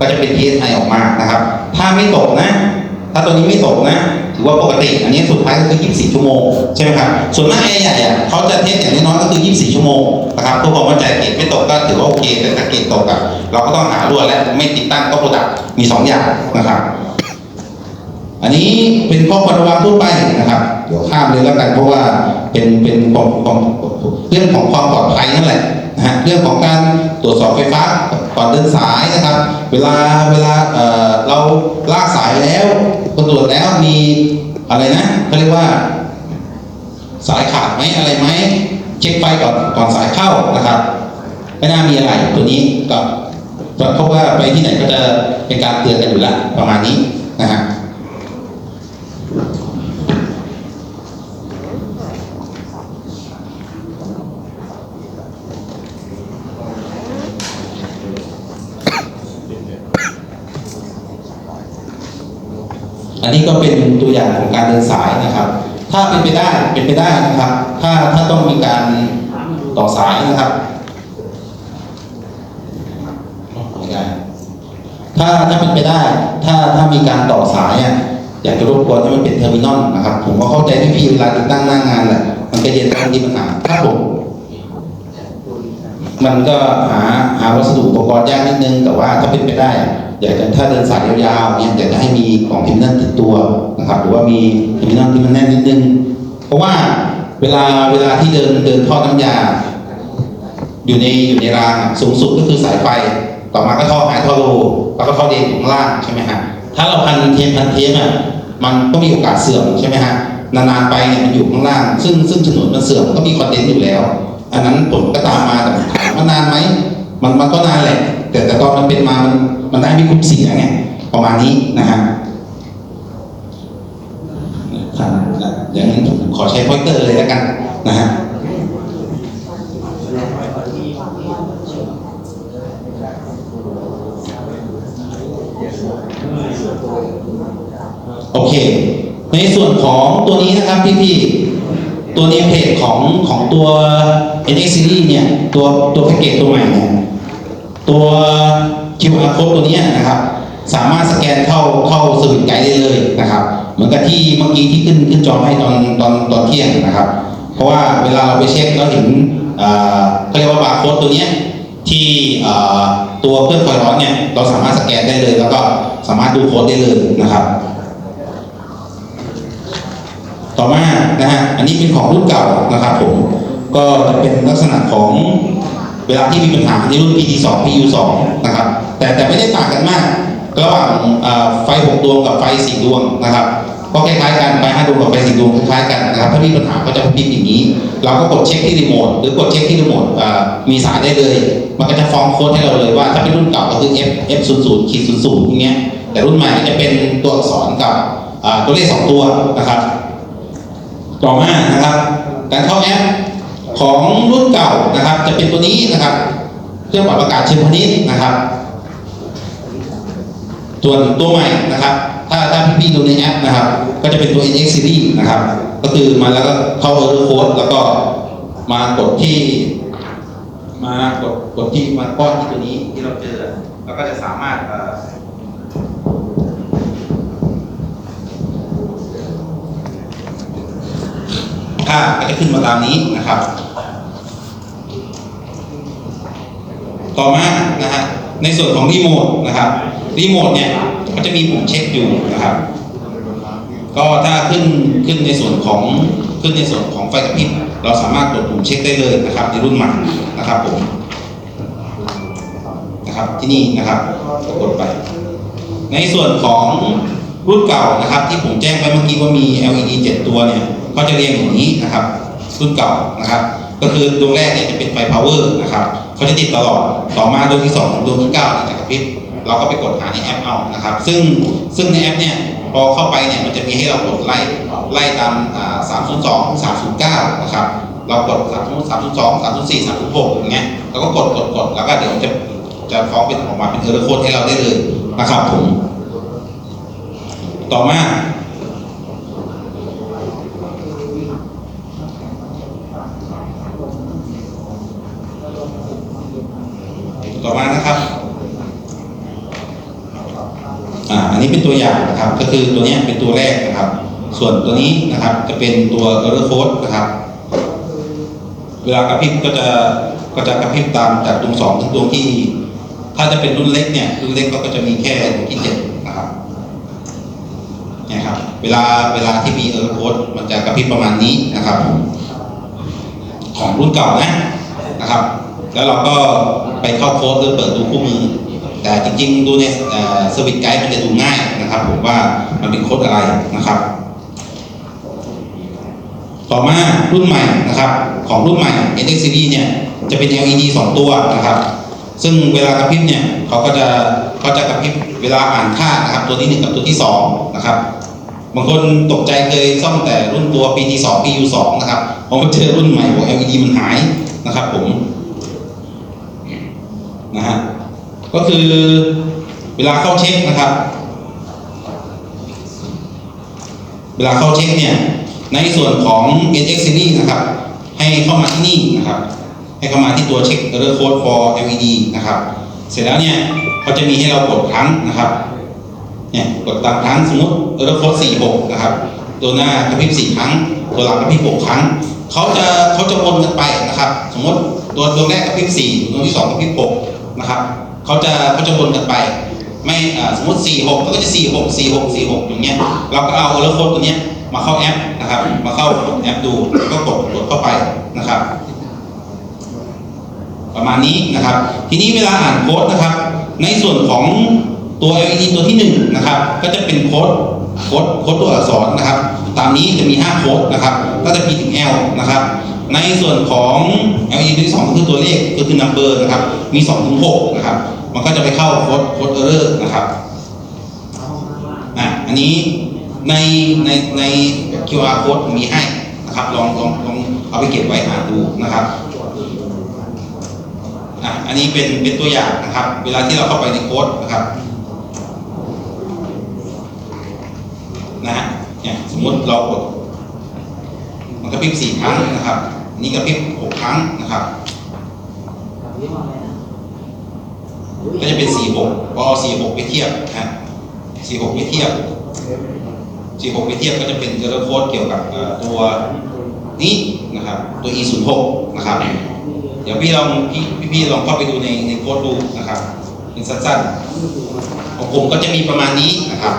ก็จะเป็น PSI ออกมานะครับ ถ้าไม่ตกนะ ถ้าตัวนี้ไม่ตกนะ ถือว่าปกติ อันนี้สุดท้ายก็คือ 24 ชั่วโมงใช่ไหมครับ ส่วนมากแอร์ใหญ่เขาจะเทสอย่างน้อยก็คือ 24 ชั่วโมงนะครับเพื่อความมั่นใจเกรดไม่ตกก็ถือว่าโอเค แต่ถ้าเกรดตกอะเราก็ต้องหารั่วและไม่ติดตั้งก็โปรดักมี 2 อย่างนะครับอันนี้เป็นข้อควรระวังทั่วไปนะครับ เดี๋ยวข้ามเลยแล้วกันเพราะว่าเป็นเป็นของของเรื่องของความปลอดภัยนั่นแหละนะฮะเรื่องของการ ตรวจสอบไฟฟ้าก่อนเดินสายนะครับ เวลาเวลาเเราลากสายแล้วตรวจแล้วมีอะไรนะเขาเรียกว่า สายขาดไหมอะไรไหมเช็คไฟก่อนก่อนสายเข้านะครับ ไม่น่ามีอะไรตัวนี้ก็เพราะว่าไปที่ไหนก็จะเป็นการเตือนกันอยู่แล้วประมาณนี้นะฮะ อันนี้ก็เป็นตัวอย่างของการเดินสายนะครับ ถ้าเป็นไปได้เป็นไปได้นะครับ ถ้าถ้าต้องมีการต่อสายนะครับไม่ได้ถ้าถ้าเป็นไปได้ ถ้าถ้ามีการต่อสายอะอยากจะรบกวนให้มันเป็นเทอร์มินอลนะครับ ผมก็เข้าใจที่พี่เวลาติดตั้งหน้างานแหละมันก็เย็นบางทีปัญหาถ้าผม มันก็หาหาวัสดุอุปกรณ์ยากนิดนึง แต่ว่าถ้าเป็นไปได้อยากจะถ้าเดินสายยาวๆเนี่ยอยากจะให้มีของทิมพ์นั่นติดตัวนะครับ หรือว่ามีทิมพ์นั่นที่มันแน่นนิดนึง เพราะว่าเวลาเวลาที่เดินเดินท่อน้ำยา อยู่ในอยู่ในรางสูงสุดก็คือสายไฟต่อมาก็ท่อหายท่อโลแล้วก็ท่อเดนข้างล่างใช่ไหมฮะถ้าเราพันเทปพันเทปอะมันก็มีโอกาสเสื่อมใช่ไหมฮะนานๆไปเนี่ยมันอยู่ข้างล่าง ซึ่งซึ่งถนนมันเสื่อมก็มีคอนเทนต์อยู่แล้ว อันนั้นผลก็ตามมาแต่ถามว่านานไหมมันมันก็นานแหละ แต่แต่ตอนมันเป็นมามันมันได้ไม่คุ้มเสียไงประมาณนี้นะฮะอย่างนั้นผมขอใช้พอยเตอร์เลยแล้วกันนะฮะโอเค ในส่วนของตัวนี้นะครับพี่ๆตัวเนมเพจของของตัว NX Series เนี่ยตัวตัวแพ็กเกจตัวใหม่เนี่ยตัว QR code ตัวเนี้ยนะครับ สามารถสแกนเข้าเข้าสวิตไกด์ได้เลยนะครับ เหมือนกับที่เมื่อกี้ที่ขึ้นขึ้นจอให้ตอนตอนตอนเที่ยงนะครับ เพราะว่าเวลาเราไปเช็คเราเห็นเอ่อเขาเรียกว่าบาร์โค้ดตัวเนี้ยที่เอ่อตัวเครื่องไฟร้อนเนี่ยเราสามารถสแกนได้เลย แล้วก็สามารถดูโค้ดได้เลยนะครับ ต่อมานะฮะอันนี้เป็นของรุ่นเก่านะครับผม ก็จะเป็นลักษณะของเวลาที่มีปัญหาในรุ่น PT2 PU2 นะครับ แต่แต่ไม่ได้ต่างกันมาก ระหว่างไฟ 6 ดวงกับไฟ 4 ดวงนะครับ ก็คล้ายๆกันไฟ 5 ดวงกับไฟ 4 ดวงคล้ายๆกันนะครับ ถ้ามีปัญหาก็จะพิมพ์อย่างนี้ เราก็กดเช็คที่รีโมทหรือกดเช็คที่รีโมทมีสายได้เลย มันก็จะฟ้องโค้ดให้เราเลยว่าถ้าเป็นรุ่นเก่าก็คือ F F 0 0ขีด0 0อย่างเงี้ย แต่รุ่นใหม่ก็จะเป็นตัวอักษรกับตัวเลขสองตัวนะครับ ต่อมานะครับ การเข้าแอป ของรุ่นเก่านะครับ จะเป็นตัวนี้นะครับ เครื่องปรับอากาศเชิงพาณิชย์นะครับส่วนตัวใหม่นะครับ ถ้าถ้าพี่ๆดูในแอปนะครับ ก็จะเป็นตัว NX Series นะครับ ก็คือมาแล้วก็เข้า Error Code แล้วก็มากดที่ มากดกดที่มาป้อนที่ตัวนี้ที่เราเจอ แล้วก็จะสามารถเอ่อ ค่าก็จะขึ้นมาตามนี้นะครับ ต่อมานะฮะในส่วนของรีโมทนะครับรีโมทเนี่ยก็จะมีปุ่มเช็คอยู่นะครับ ก็ถ้าขึ้นขึ้นในส่วนของขึ้นในส่วนของไฟกระพริบเราสามารถกดปุ่มเช็คได้เลยนะครับ ในรุ่นใหม่นะครับผมนะครับที่นี่นะครับก็กดไป ในส่วนของรุ่นเก่านะครับ ที่ผมแจ้งไปเมื่อกี้ว่ามี LED 7 ตัวเนี่ย เขาจะเรียงอย่างนี้นะครับรุ่นเก่านะครับ ก็คือดวงแรกเนี่ยจะเป็นไฟ power นะครับเขาจะติดตลอดต่อมาดวงที่2ถึงดวงที่เนี่ยจะกระพริบเราก็ไปกดหาในแอปเอานะครับ ซึ่งซึ่งในแอปเนี่ยพอเข้าไปเนี่ยมันจะมีให้เรากดไล่ไล่ตามอ่า302 309นะครับเรากด3 302 304 306อย่างเงี้ยเราก็กดกดกดแล้วก็เดี๋ยวจะจะฟ้องเป็นออกมาเป็นเออร์โค้ดให้เราได้เลยนะครับผมต่อมา ต่อมานะครับอ่าอันนี้เป็นตัวอย่างนะครับ ก็คือตัวนี้เป็นตัวแรกนะครับ ส่วนตัวนี้นะครับจะเป็นตัว error code นะครับ เวลากระพริบก็จะก็จะกระพริบตามจากดวงสองถึงดวงที่ ถ้าจะเป็นรุ่นเล็กเนี่ยรุ่นเล็กก็จะมีแค่ดวงที่เจ็ดนะครับเนี่ยครับ เวลาเวลาที่มี error code มันจะกระพริบประมาณนี้นะครับ ของรุ่นเก่านะนะครับ แล้วเราก็ ไปเข้าโค้ดหรือเปิดดูคู่มือ แต่จริงๆ ดูในสวิตไกด์มันจะดูง่ายนะครับ ผมว่ามันเป็นโค้ดอะไรนะครับ ต่อมารุ่นใหม่นะครับ ของรุ่นใหม่ NX Series เนี่ยจะเป็น LED 2 ตัวนะครับ ซึ่งเวลากระพริบเนี่ยเขาก็จะเขาจะกระพริบเวลาอ่านค่านะครับ ตัวที่หนึ่งกับตัวที่สองนะครับบางคนตกใจเคยซ่อมแต่รุ่นตัว PT 2 PU 2 นะครับพอมาเจอรุ่นใหม่บอก LED มันหายนะครับผม นะฮะก็คือเวลาเข้าเช็คนะครับ เวลาเข้าเช็คเนี่ยในส่วนของ NX Series นะครับ ให้เข้ามาที่นี่นะครับ ให้เข้ามาที่ตัวเช็ค error code for LED นะครับ เสร็จแล้วเนี่ยเขาจะมีให้เรากดครั้งนะครับเนี่ยกดตามครั้งสมมติ error code 46 นะครับ ตัวหน้ากระพริบ4ครั้ง ตัวหลังกระพริบ6ครั้งเขาจะเขาจะวนกันไปนะครับ สมมติตัวตัวแรกกระพริบ4ตัวที่สองกระพริบ6 นะครับเขาจะเขาจะวนกันไป ไม่สมมติ 46ก็จะ 46 46 46 อย่างเงี้ยเราก็เอา error code ตัวเนี้ยมาเข้าแอปนะครับ มาเข้าแอปดูแล้วก็กดกดเข้าไปนะครับ ประมาณนี้นะครับ ทีนี้เวลาอ่านโค้ดนะครับ ในส่วนของตัว LED ตัวที่หนึ่งนะครับก็จะเป็นโค้ดโค้ดโค้ดตัวอักษรนะครับ ตามนี้จะมี 5 โค้ดนะครับตั้งแต่ P ถึง L นะครับ ในส่วนของ LED ที่สองก็คือตัวเลขก็คือ number นะครับ มี2ถึง6นะครับ มันก็จะไปเข้าโค้ดโค้ด error นะครับอะอันนี้ในในใน QR code มีให้นะครับ ลองลองลองเอาไปเก็บไว้อ่านดูนะครับอะอันนี้เป็นเป็นตัวอย่างนะครับ เวลาที่เราเข้าไปในโค้ดนะครับนะฮะเนี่ยสมมติเรากดมันกระพริบสี่ครั้งนะครับ นี้กระพริบหกครั้งนะครับก็จะเป็นสี่หกพอเอาสี่หกไปเทียบนะฮะสี่หกไปเทียบสี่หกไปเทียบก็จะเป็นเจอร์โค้ดเกี่ยวกับตัวนี้นะครับ ตัว e 0 6นะครับ เดี๋ยวพี่ลองพี่พี่พี่ลองเข้าไปดูในในโค้ดดูนะครับเป็นสั้นๆของผมก็จะมีประมาณนี้นะครับ